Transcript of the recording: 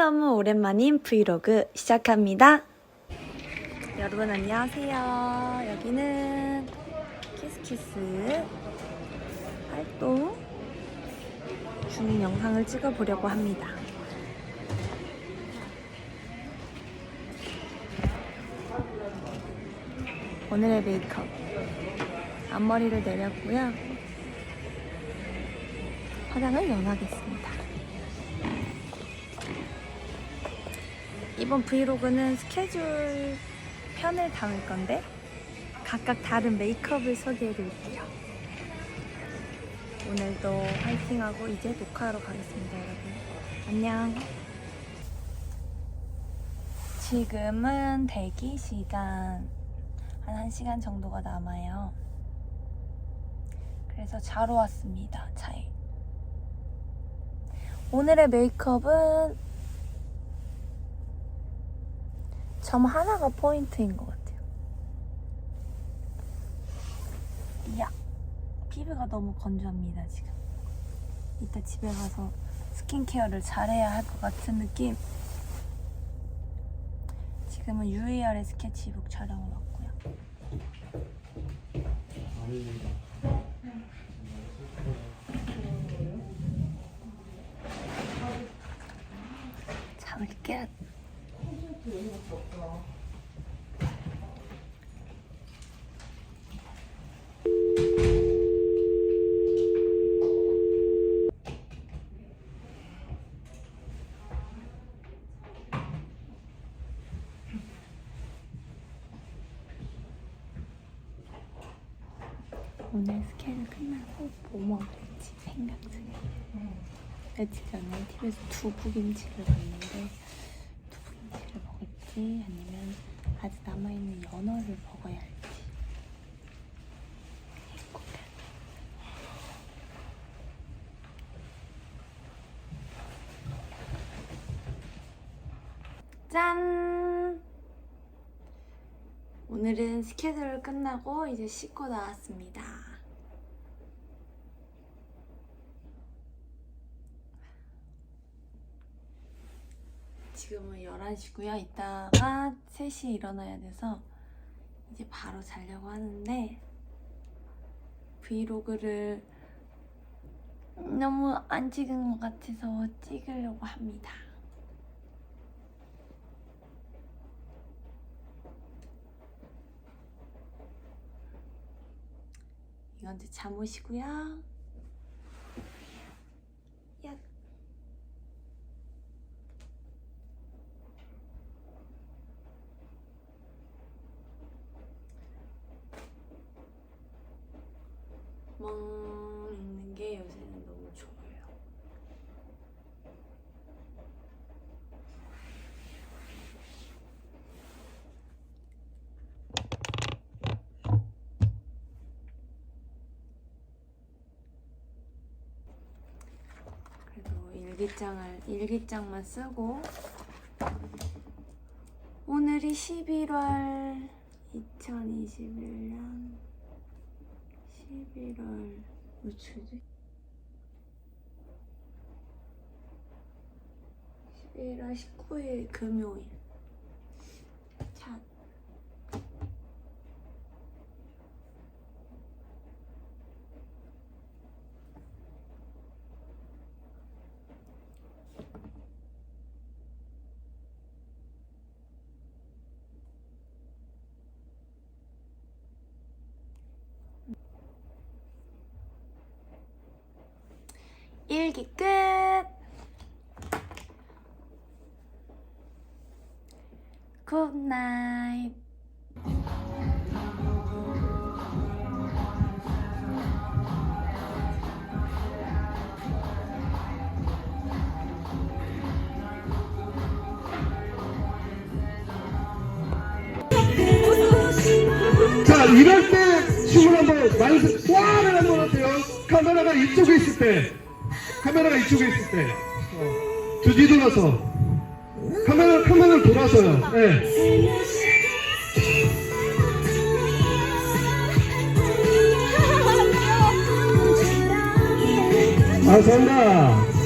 너무너무 오랜만인 브이로그 시작합니다. 여러분 안녕하세요. 여기는 키스키스 활동 중인 영상을 찍어보려고 합니다. 오늘의 메이크업 앞머리를 내렸고요. 화장을 연하겠습니다. 이번 브이로그는 스케줄 편을 담을 건데 각각 다른 메이크업을 소개해 드릴게요. 오늘도 화이팅하고 이제 녹화하러 가겠습니다, 여러분. 안녕. 지금은 대기 시간 한 1시간 정도가 남아요. 그래서 자러 왔습니다, 차에. 오늘의 메이크업은 점 하나가 포인트인 것 같아요. 이야, 피부가 너무 건조합니다, 지금. 이따 집에 가서 스킨케어를 잘해야 할 것 같은 느낌. 지금은 UAR의 스케치북 촬영을 왔고요. 잠을 깨. 오늘 스케줄 끝나고 뭐 먹을지 생각 중이에요. 며칠 전에 TV에서 두부김치를 봤는데 먹을지 아니면 아직 남아있는 연어를 먹어야 할지. 짠! 오늘은 스케줄 끝나고 이제 씻고 나왔습니다. 지금은 11시고요. 이따가 3시에 일어나야 돼서 이제 바로 자려고 하는데 브이로그를 너무 안 찍은 것 같아서 찍으려고 합니다. 이건 제 잠옷이고요. 멍 있는 게 요새는 너무 좋아요. 그래도 일기장을 일기장만 쓰고 오늘이 11월 2021년 11월 며칠이지? 11월 19일 금요일 자 일기 끝. 굿나잇. 자, 이럴 때 춤을 한번 만습, 와를 한번 어때요? 카메라가 이쪽에 있을 때. 카메라가 이쪽에 있을 때. 어, 저 뒤돌아서. 카메라, 카메라를 돌아서요. 예. 감사합니다.